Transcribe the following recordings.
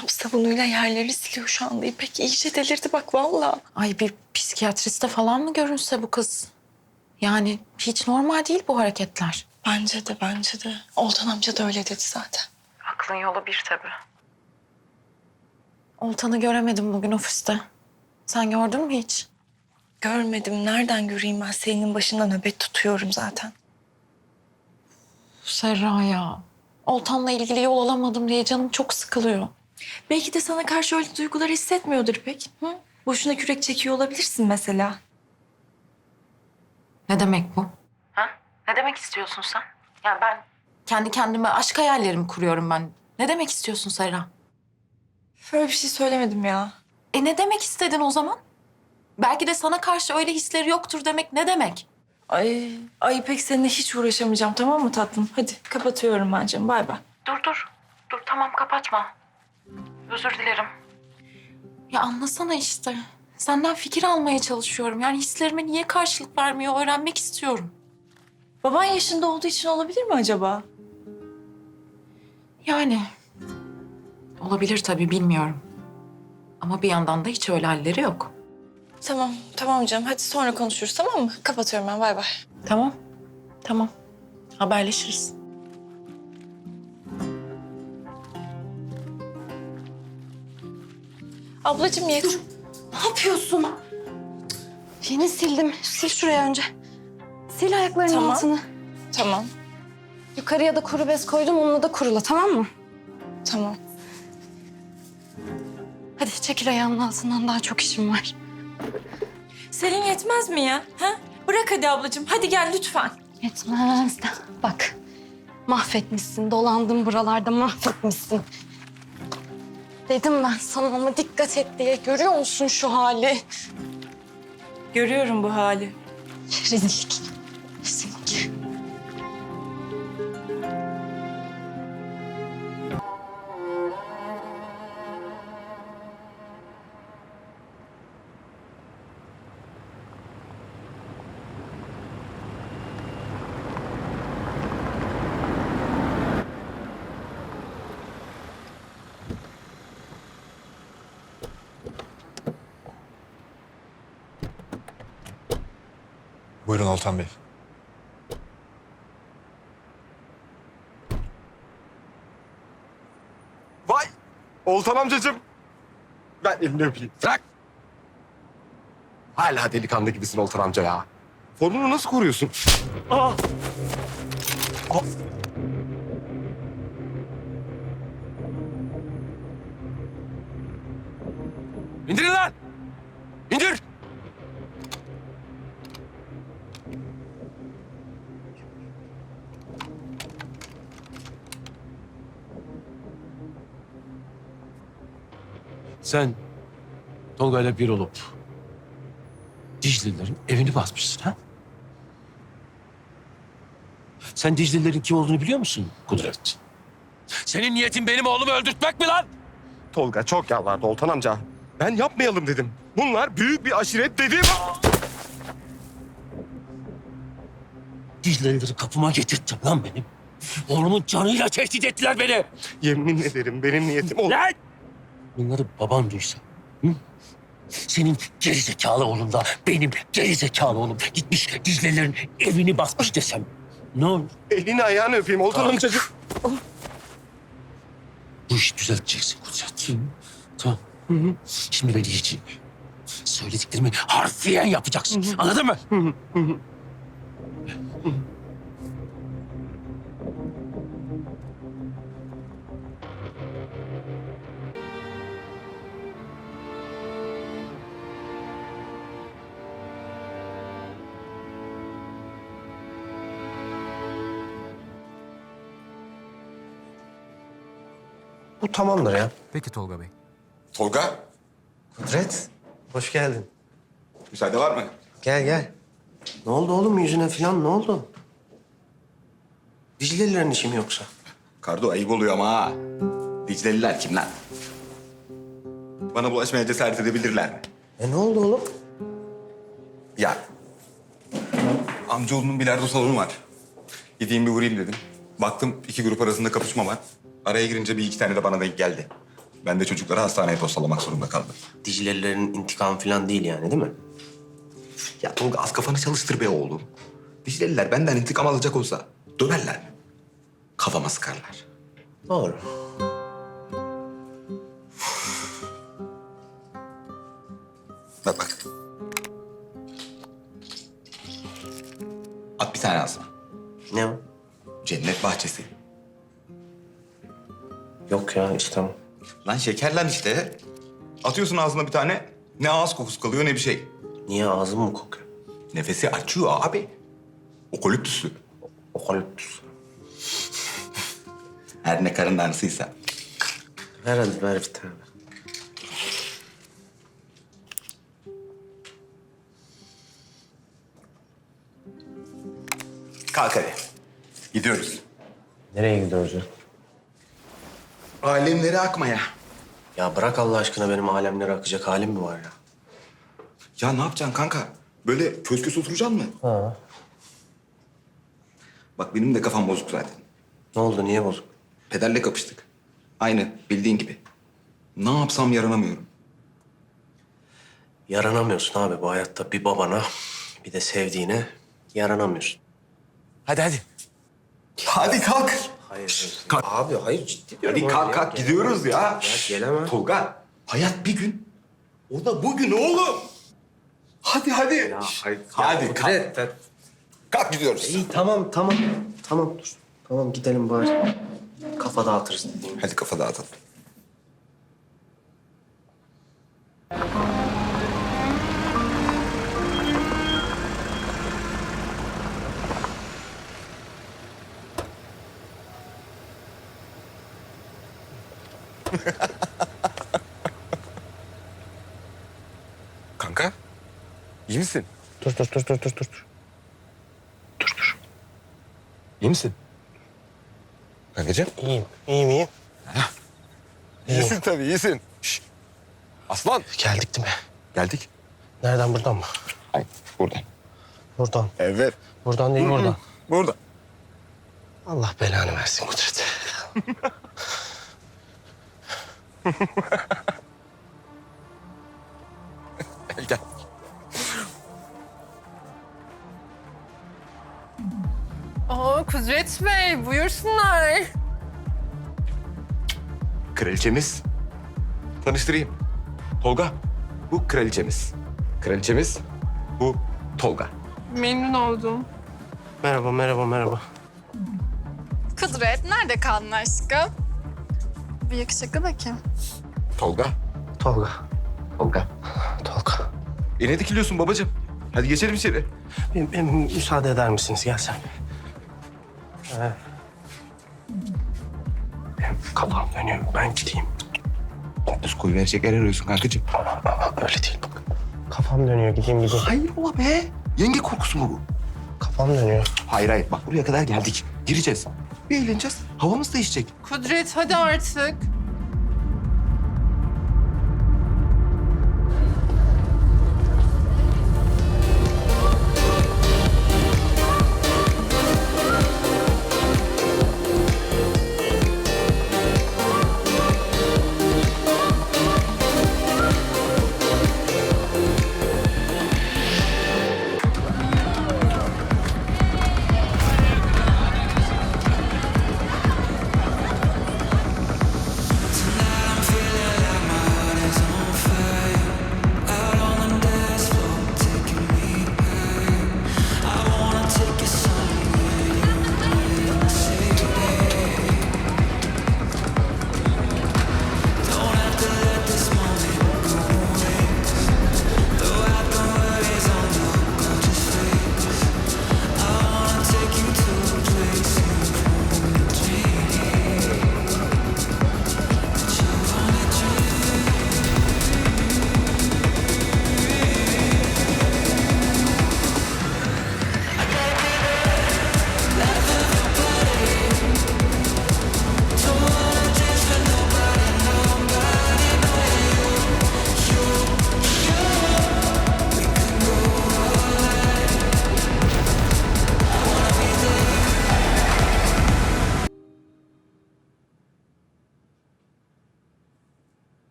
Arap sabunuyla yerleri siliyor şu anda. İpek iyice delirdi bak vallahi. Ay bir psikiyatriste falan mı görünse bu kız? Yani hiç normal değil bu hareketler. Bence de bence de. Oltan amca da öyle dedi zaten. Aklın yolu bir tabii. Oltan'ı göremedim bugün ofiste. Sen gördün mü hiç? Görmedim. Nereden göreyim ben? Senin başında nöbet tutuyorum zaten. Serra ya. Oltan'la ilgili yol alamadım diye canım çok sıkılıyor. Belki de sana karşı öyle duygular hissetmiyordur İpek. Hı? Boşuna kürek çekiyor olabilirsin mesela. Ne demek bu? Ha? Ne demek istiyorsun sen? Ya ben kendi kendime aşk hayallerimi kuruyorum ben. Ne demek istiyorsun Serra? Böyle bir şey söylemedim ya. E ne demek istedin o zaman? Belki de sana karşı öyle hisleri yoktur demek ne demek? Ay, ay İpek seninle hiç uğraşamayacağım tamam mı tatlım? Hadi kapatıyorum ben canım. Bay bay. Dur dur. Dur tamam kapatma. Özür dilerim. Ya anlasana işte. Senden fikir almaya çalışıyorum. Yani hislerime niye karşılık vermiyor öğrenmek istiyorum. Baban yaşında olduğu için olabilir mi acaba? Yani olabilir tabii bilmiyorum. Ama bir yandan da hiç öyle halleri yok. Tamam, tamam canım. Hadi sonra konuşuruz tamam mı? Kapatıyorum ben. Bay bay. Tamam. Tamam. Haberleşiriz. Ablacığım ye. Ne yapıyorsun? Yeni sildim. Sil şuraya önce. Sil ayaklarının Tamam. altını. Tamam, Yukarıya da kuru bez koydum. Onunla da kurula tamam mı? tamam. Hadi çekil ayağımın altından daha çok işim var. Selin yetmez mi ya? Ha? Bırak hadi ablacığım. Hadi gel lütfen. Yetmez de. Bak mahvetmişsin. Dolandın buralarda mahvetmişsin. Dedim ben sana ama dikkat et diye. Görüyor musun şu hali? Görüyorum bu hali. Rezillik. Rezillik. Buyurun Oltan Bey. Vay! Oltan amcacığım. Ben elini öpeyim. Bırak! Hala delikanlı gibisin Oltan amca ya. Formunu nasıl koruyorsun? Aa! Aa! İndirin lan! Sen Tolga ile bir olup Dicle'lilerin evini basmışsın ha? Sen Dicle'lilerin kim olduğunu biliyor musun Kudret? Senin niyetin benim oğlumu öldürtmek mi lan? Tolga çok yalvardı Oltan amca. Ben yapmayalım dedim. Bunlar büyük bir aşiret dedim. Dicle'lileri kapıma getirttin lan benim. Oğlumun canıyla tehdit ettiler beni. Yemin ederim benim niyetim. Lan! Bunları baban duysa. Hı? Senin gerizekalı oğlun da benim gerizekalı oğlum gitmiş Dicle'lilerin evini basmış desem. Ne olur? Elini ayağını öpeyim Oltan Tamam. amcacığım. Bu işi düzelteceksin Kudret. Tamam. Şimdi beni dinle. Söylediklerimi harfiyen yapacaksın. Anladın mı? Bu tamamdır ya. Peki Tolga Bey. Tolga, Kudret, hoş geldin. müsaade var mı? Gel gel. Ne oldu oğlum yüzüne falan ne oldu? Diclelilerin işi mi yoksa? Kardo ayıp oluyor ama ha. Dicleliler kim lan? Bana bulaşmaya cesaret edebilirler mi? E ne oldu oğlum? Ya, amcaoğlunun bilardo salonu var. Gideyim bir vurayım dedim. Baktım iki grup arasında kapışma var. Araya girince bir iki tane de bana denk geldi. Ben de çocukları hastaneye postalamak zorunda kaldım. Diclelilerin intikam falan değil yani değil mi? Ya Tolga az kafanı çalıştır be oğlum. Dicleliler benden intikam alacak olsa dönerler mi? Kafama sıkarlar. Doğru. Bak bak. At bir tane ağzına. Ne o? Cennet bahçesi. Yok ya istemem. Lan şeker lan işte. Atıyorsun ağzına bir tane. Ne ağız kokusu kalıyor ne bir şey. Niye ağzım mı kokuyor? Nefesi açıyor abi. Okolüptüslü. Okaliptüs. Her ne karın ağrısıysa. Ver hadi ver bir tane. Kalk hadi. Gidiyoruz. Nereye gidiyoruz ya? Alemleri akmaya. Ya bırak Allah aşkına benim alemlere akacak halim mi var ya? Ya ne yapacaksın kanka? Böyle köz köz oturacaksın mı? Ha. Bak benim de kafam bozuk zaten. Ne oldu niye bozuk? Pederle kapıştık. Aynı bildiğin gibi. Ne yapsam yaranamıyorum. Yaranamıyorsun abi bu hayatta bir babana bir de sevdiğine yaranamıyorsun. Hadi hadi. Hadi kalk. Hayır. Kalk. Abi hayır ciddi diyorum. Hadi abi kalk ya. kalk Gelemem. gidiyoruz ya. Ya gelemem. Tolga hayat bir gün. O da bugün oğlum. Hadi hadi. Ya hayır. Hadi ya, kalk. Kudret, ben- Kalk gidiyoruz. İyi tamam tamam. Tamam dur. Tamam gidelim bari. Kafa dağıtırız. Hadi kafa dağıtalım. Kanka, iyi misin? Dur dur dur dur dur dur. İyi misin? Kankacığım? İyiyim. İyiyim iyiyim. İyisin tabii, iyisin. Şş. Aslan. Geldik değil mi? Geldik. Nereden buradan mı? Hayır, buradan. Buradan. Evet. Buradan değil buradan. Burada. Allah belanı versin Kudret. Gel gel. Oo Kudret Bey buyursunlar. Kraliçemiz. Tanıştırayım. Tolga. Bu kraliçemiz. Kraliçemiz. Bu Tolga. Memnun oldum. Merhaba merhaba merhaba. Kudret nerede kaldın aşkım? Bir yakışıklı da kim? Tolga. Tolga. Tolga. Tolga. E ne dikiliyorsun babacığım? Hadi geçelim içeri. Bir, bir müsaade eder misiniz? Gelsem. Ee, benim kafam dönüyor. Ben gideyim. Düz koyu verecek yer arıyorsun kankacığım. Öyle değil bak. Kafam dönüyor. Gideyim gideyim. Hayır ola be. Yenge korkusu mu bu? Kafam dönüyor. Hayır hayır. Bak buraya kadar geldik. Gireceğiz. Bir eğleneceğiz. Havamız değişecek. Kudret hadi artık.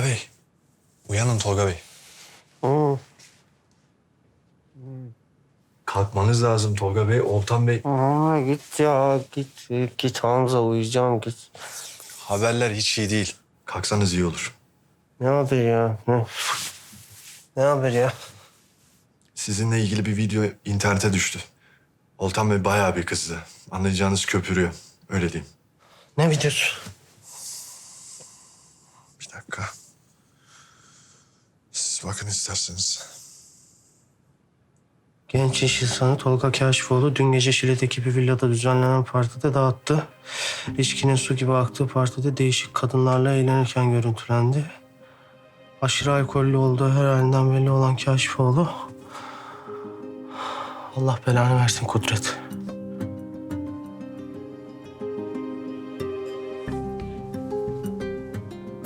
Tolga Bey. Uyanın Tolga Bey. Kalkmanız lazım Tolga Bey, Oltan Bey. Aa, git ya git. Git Hamza uyuyacağım git. Haberler hiç iyi değil. Kalksanız iyi olur. Ne haber ya? Ne, ne haber ya? Sizinle ilgili bir video internete düştü. Oltan Bey bayağı bir kızdı. Anlayacağınız köpürüyor. Öyle diyeyim. Ne videosu? Bir dakika. Siz bakın isterseniz. Genç iş insanı Tolga Kaşifoğlu dün gece Şile'deki bir villada düzenlenen partide dağıttı. İçkinin su gibi aktığı partide değişik kadınlarla eğlenirken görüntülendi. Aşırı alkollü olduğu her halinden belli olan Kaşifoğlu... Allah belanı versin Kudret.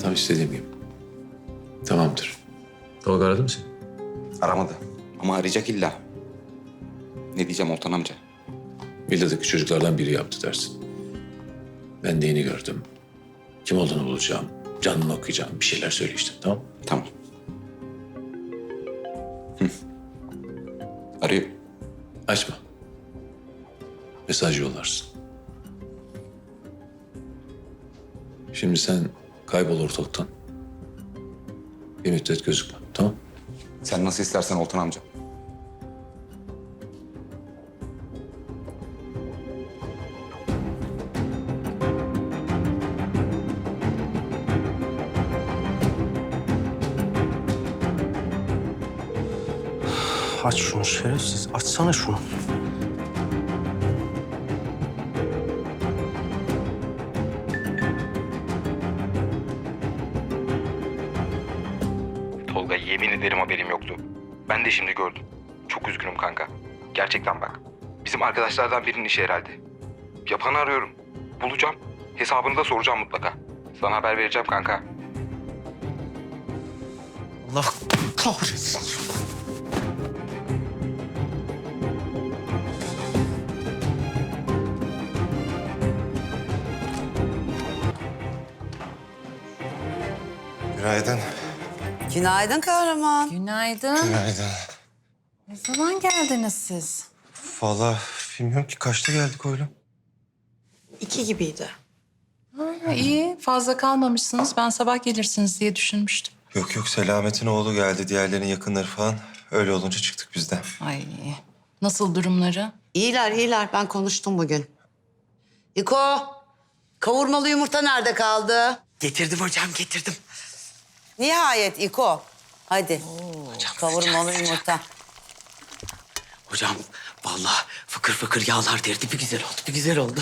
Tam istediğim gibi. Tamamdır. Tolga aradı mı seni? Aramadı. Ama arayacak illa. Ne diyeceğim Oltan amca? Villadaki çocuklardan biri yaptı dersin. Ben de yeni gördüm. Kim olduğunu bulacağım. Canını okuyacağım. Bir şeyler söyle işte tamam? Tamam. Hı. Arıyor. Açma. Mesaj yollarsın. Şimdi sen kaybol ortalıktan. Bir müddet gözükme Sen nasıl istersen Oltan amca. Aç şunu şerefsiz. Açsana şunu. Ben de şimdi gördüm. Çok üzgünüm kanka. Gerçekten bak. Bizim arkadaşlardan birinin işi herhalde. Yapanı arıyorum. Bulacağım. Hesabını da soracağım mutlaka. Sana haber vereceğim kanka. Allah kahretsin. Günaydın. Günaydın kahraman. Günaydın. Günaydın. Ne zaman geldiniz siz? Vallahi bilmiyorum ki kaçta geldik oğlum. İki gibiydi. Ha, iyi. Fazla kalmamışsınız. Ben sabah gelirsiniz diye düşünmüştüm. Yok yok Selamet'in oğlu geldi. Diğerlerinin yakınları falan. Öyle olunca çıktık biz de. Ay. Nasıl durumları? İyiler iyiler ben konuştum bugün. İko kavurmalı yumurta nerede kaldı? Getirdim hocam getirdim. Nihayet İko. Hadi. kavurmalı yumurta. Hocam vallahi fıkır fıkır yağlar derdi bir güzel oldu bir güzel oldu.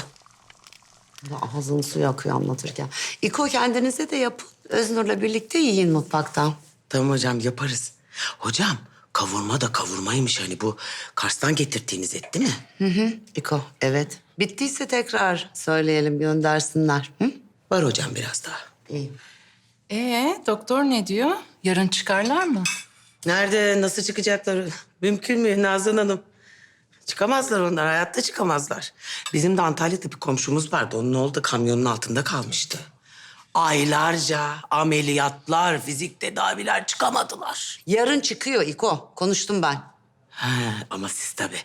Ya Ağzını suya akıyor anlatırken. İko kendinize de yapın. Öznur'la birlikte yiyin mutfaktan. Tamam hocam yaparız. Hocam kavurma da kavurmaymış hani bu Kars'tan getirdiğiniz et değil mi? Hı hı. İko evet. Bittiyse tekrar söyleyelim göndersinler. Hı? Var hocam biraz daha. İyi. Ee, doktor ne diyor? Yarın çıkarlar mı? Nerede nasıl çıkacaklar? Mümkün mü Nazan Hanım? Çıkamazlar onlar, hayatta çıkamazlar. Bizim de Antalya'da bir komşumuz vardı. Onun oğlu da kamyonun altında kalmıştı. Aylarca ameliyatlar, fizik tedaviler çıkamadılar. Yarın çıkıyor İko. Konuştum ben. Ha, ama siz tabii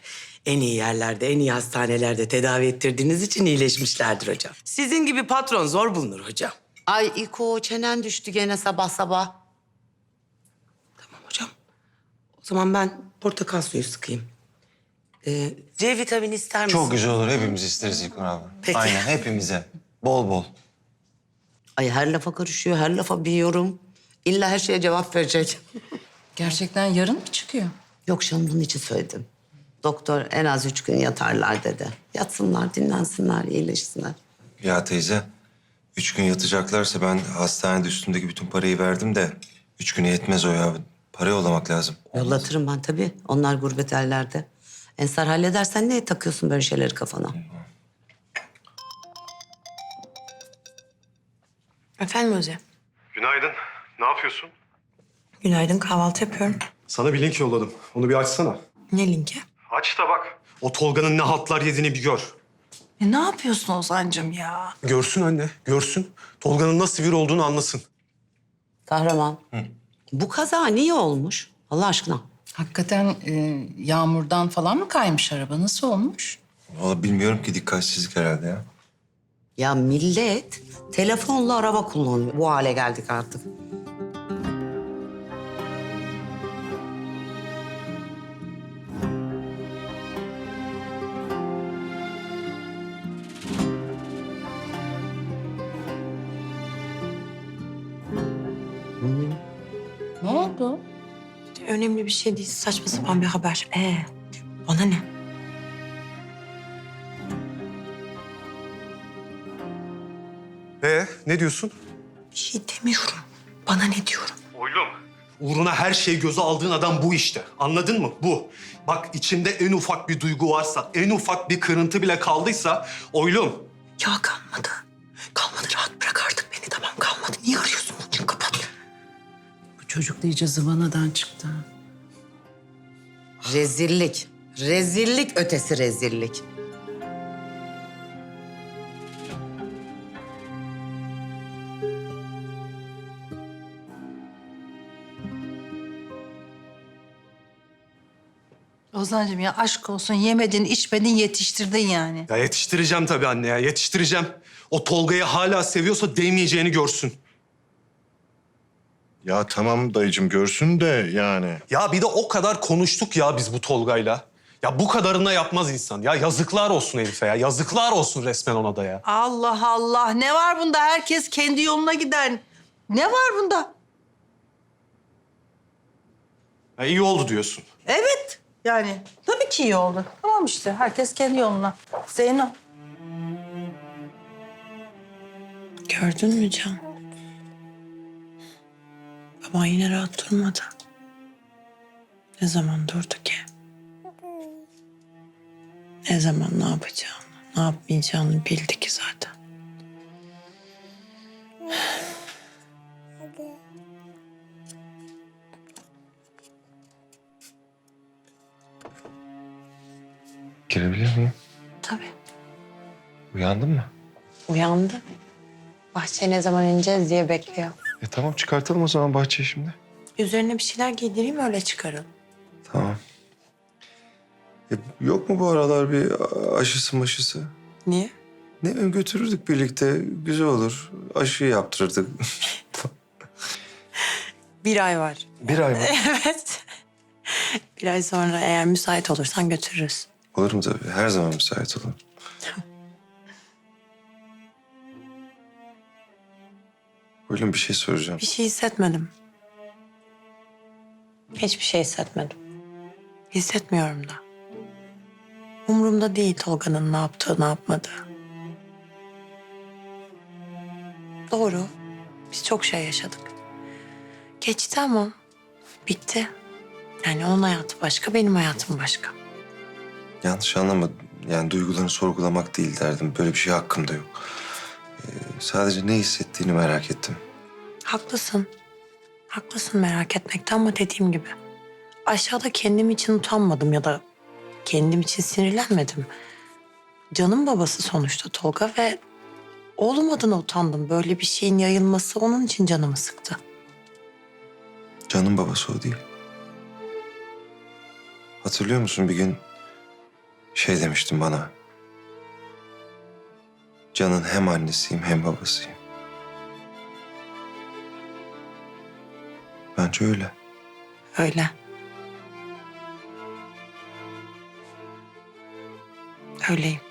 en iyi yerlerde, en iyi hastanelerde tedavi ettirdiğiniz için iyileşmişlerdir hocam. Sizin gibi patron zor bulunur hocam. Ay İko çenen düştü gene sabah sabah. Tamam hocam. O zaman ben portakal suyu sıkayım. Ee, C vitamini ister misin? Çok güzel olur. Hepimiz isteriz İlknur abi. Peki. Aynen hepimize. Bol bol. Ay her lafa karışıyor, her lafa bir yorum. İlla her şeye cevap verecek. Gerçekten yarın mı çıkıyor? Yok canım bunun için söyledim. Doktor en az üç gün yatarlar dedi. Yatsınlar, dinlensinler, iyileşsinler. Ya teyze, üç gün yatacaklarsa ben hastanede üstümdeki bütün parayı verdim de... ...üç güne yetmez o ya. Para yollamak lazım. Yollatırım ben tabii. Onlar gurbet ellerde. Ensar halledersen ne takıyorsun böyle şeyleri kafana? Efendim Hocam. Günaydın. Ne yapıyorsun? Günaydın kahvaltı yapıyorum. Sana bir link yolladım. Onu bir açsana. Ne linki? Aç da bak. O Tolga'nın ne haltlar yediğini bir gör. E, ne yapıyorsun Ozan'cığım ya? Görsün anne, görsün. Tolga'nın nasıl biri olduğunu anlasın. Kahraman. Bu kaza niye olmuş? Allah aşkına. Hakikaten e, yağmurdan falan mı kaymış araba? Nasıl olmuş? Vallahi bilmiyorum ki dikkatsizlik herhalde ya. Ya millet telefonla araba kullanıyor. Bu hale geldik artık. Önemli bir şey değil. Saçma sapan bir haber. Ee, bana ne? Ee, ne diyorsun? Bir şey demiyorum. Bana ne diyorum? Oylum. Uğruna her şeyi göze aldığın adam bu işte. Anladın mı? Bu. Bak içinde en ufak bir duygu varsa, en ufak bir kırıntı bile kaldıysa oylum. Ya kalmadı. Kalmadı. Rahat bırak artık beni. Tamam kalmadı. Niye arıyorsun? Bunun için kapat. Bu çocuk da iyice zıvanadan çıktı. Rezillik. Rezillik ötesi rezillik. Ozancığım ya aşk olsun yemedin içmedin yetiştirdin yani. Ya yetiştireceğim tabii anne ya, yetiştireceğim. O Tolga'yı hala seviyorsa değmeyeceğini görsün. Ya tamam dayıcım görsün de yani. Ya bir de o kadar konuştuk ya biz bu Tolga'yla. Ya bu kadarına yapmaz insan. Ya yazıklar olsun herife ya. Yazıklar olsun resmen ona da ya. Allah Allah ne var bunda herkes kendi yoluna gider. Ne var bunda? ya iyi oldu diyorsun. Evet yani tabii ki iyi oldu. Tamam işte herkes kendi yoluna. Zeyno. Gördün mü Can? Baban yine rahat durmadı. Ne zaman durdu ki? Ne zaman ne yapacağını, ne yapmayacağını bildi ki zaten. Girebilir miyim? Tabii. Uyandın mı? Uyandı. Bahçeye ne zaman ineceğiz diye bekliyor. E tamam çıkartalım o zaman bahçeyi şimdi. Üzerine bir şeyler giydireyim öyle çıkarın. Tamam. E, yok mu bu aralar bir aşısı maşısı? Niye? Ne bileyim götürürdük birlikte. Güzel olur. Aşı yaptırırdık. Bir ay var. bir ay mı? evet. Bir ay sonra eğer müsait olursan götürürüz. Olurum tabii. Her zaman müsait olurum. Oğlum bir şey soracağım. Bir şey hissetmedim. Hiçbir şey hissetmedim. Hissetmiyorum da. Umurumda değil Tolga'nın ne yaptığı, ne yapmadığı. Doğru. Biz çok şey yaşadık. Geçti ama bitti. Yani onun hayatı başka, benim hayatım başka. Yanlış anlama. Yani duygularını sorgulamak değil derdim. Böyle bir şey hakkımda yok. Sadece ne hissettiğini merak ettim. Haklısın. Haklısın merak etmekte ama dediğim gibi. Aşağıda kendim için utanmadım ya da kendim için sinirlenmedim. Canım babası sonuçta Tolga ve oğlum adına utandım. Böyle bir şeyin yayılması onun için canımı sıktı. Canın babası o değil. Hatırlıyor musun bir gün şey demiştin bana. Can'ın hem annesiyim hem babasıyım. Bence öyle. Öyle. Öyleyim.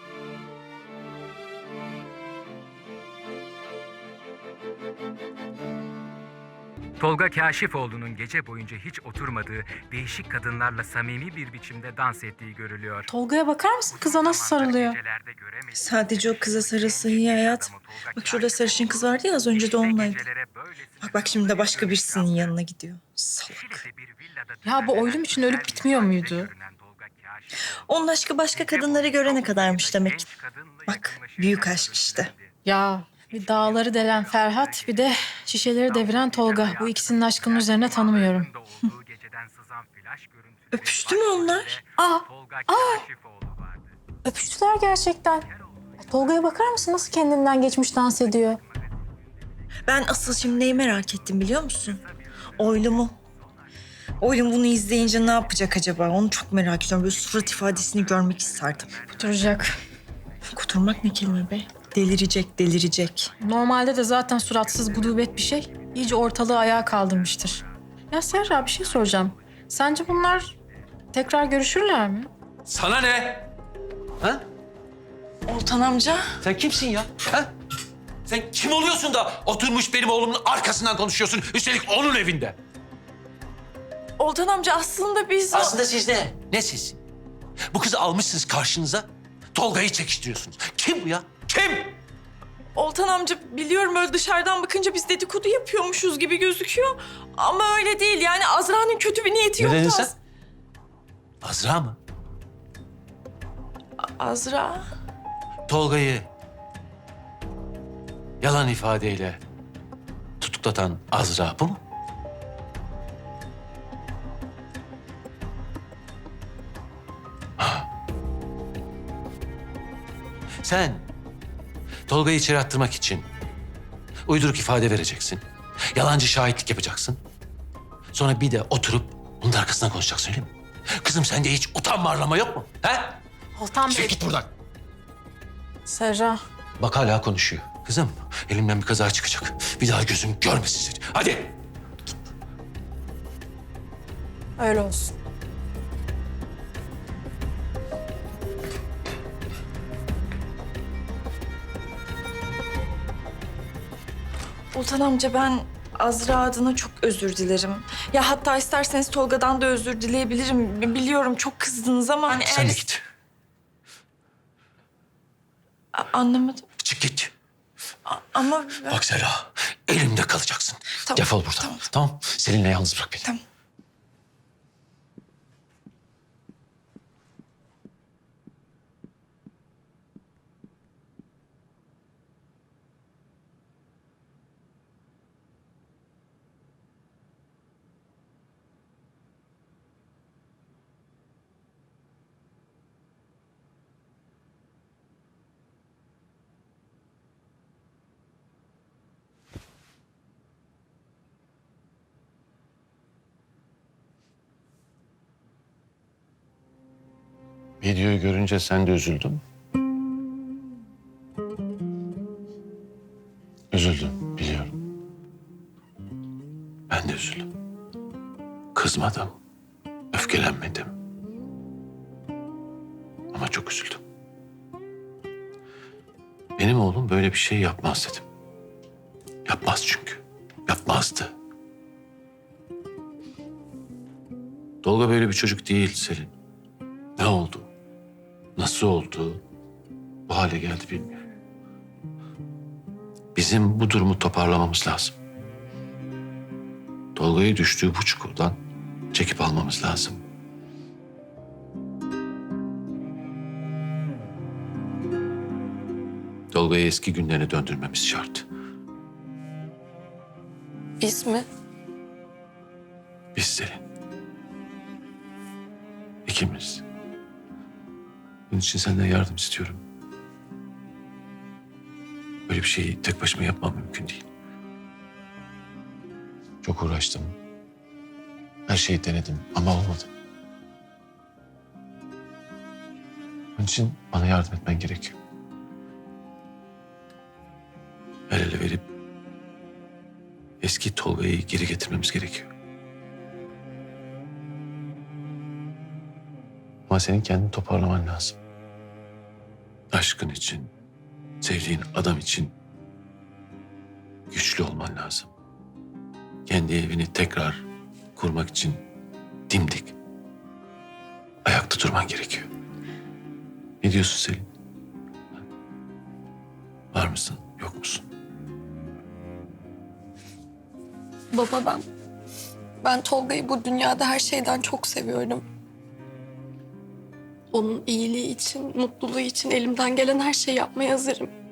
Tolga Kaşifoğlu'nun gece boyunca hiç oturmadığı, değişik kadınlarla samimi bir biçimde dans ettiği görülüyor. Tolga'ya bakar mısın? Kıza nasıl sarılıyor? Gecelerde göremediği Sadece o kıza sarılsın iyi hayat. Bak şurada sarışın kız vardı ya az önce de onunlaydı. gecelere böylesine Bak bak şimdi de başka birisinin yanına gidiyor. Salak. Şile'de bir villada Ya bu oylum için ölüp bitmiyor muydu? görünen Tolga Kaşifoğlu, Onun aşkı başka kadınları görene kadarmış demek. genç kadınla Bak yakınlaşırken büyük aşk işte. Ya bir dağları delen Ferhat bir de şişeleri deviren Tolga. Bu ikisinin aşkının üzerine tanımıyorum. Öpüştü mü onlar? Aa vardı. öpüştüler gerçekten. Tolga'ya bakar mısın nasıl kendinden geçmiş dans ediyor? Ben asıl şimdi neyi merak ettim biliyor musun? Oylumu. Oylum bunu izleyince ne yapacak acaba? Onu çok merak ediyorum. Böyle surat ifadesini görmek isterdim. Kuturacak. Kuturmak ne kelime be? Delirecek, delirecek. Normalde de zaten suratsız gudubet bir şey. İyice ortalığı ayağa kaldırmıştır. Ya Serra bir şey soracağım. Sence bunlar tekrar görüşürler mi? Sana ne? Ha? Oltan amca. Sen kimsin ya? Ha? Sen kim oluyorsun da oturmuş benim oğlumun arkasından konuşuyorsun? Üstelik onun evinde. Oltan amca aslında biz... Aslında siz ne? Ne siz? Bu kızı almışsınız karşınıza. Tolga'yı çekiştiriyorsunuz. Kim bu ya? Kim? Oltan amca biliyorum öyle dışarıdan bakınca biz dedikodu yapıyormuşuz gibi gözüküyor. Ama öyle değil yani Azra'nın kötü bir niyeti Ne yoktu. dedin sen? Azra mı? Azra? Tolga'yı yalan ifadeyle tutuklatan Azra bu mu? Sen Tolga'yı içeri attırmak için uyduruk ifade vereceksin. Yalancı şahitlik yapacaksın. Sonra bir de oturup bunun arkasından konuşacaksın öyle mi? Kızım sende hiç utanma arlama yok mu? He? Oltan Çek git buradan. Serra. Bak hala konuşuyor. Kızım elimden bir kaza çıkacak. Bir daha gözüm görmesin seni. Hadi. Öyle olsun. Oltan amca ben Azra adına çok özür dilerim. Ya hatta isterseniz Tolga'dan da özür dileyebilirim. Biliyorum çok kızdınız ama hani Sen eğer- de git. A- Anlamadım. Çık git. Ama ben... Bak Sera elimde kalacaksın. Tamam, Defol buradan. tamam. Tamam. Seninle yalnız bırak beni. Tamam. Videoyu görünce sen de üzüldün. mü? Üzüldüm biliyorum. Ben de üzüldüm. Kızmadım. Öfkelenmedim. Ama çok üzüldüm. Benim oğlum böyle bir şey yapmaz dedim. Yapmaz çünkü. Yapmazdı. Tolga böyle bir çocuk değil Selin. Nasıl oldu? Bu hale geldi bilmiyorum. Bizim bu durumu toparlamamız lazım. Tolga'yı düştüğü bu çukurdan çekip almamız lazım. Tolga'yı eski günlerine döndürmemiz şart. Biz mi? Biz Selin. İkimiz. Bunun için senden yardım istiyorum. Böyle bir şeyi tek başıma yapmam mümkün değil. Çok uğraştım. Her şeyi denedim ama olmadı. Bunun için bana yardım etmen gerekiyor. El ele verip eski Tolga'yı geri getirmemiz gerekiyor. Ama senin kendini toparlaman lazım. Aşkın için, sevdiğin adam için güçlü olman lazım. Kendi evini tekrar kurmak için dimdik, ayakta durman gerekiyor. Ne diyorsun Selin? Var mısın, yok musun? Baba ben... Ben Tolga'yı bu dünyada her şeyden çok seviyorum. Onun iyiliği için, mutluluğu için elimden gelen her şeyi yapmaya hazırım.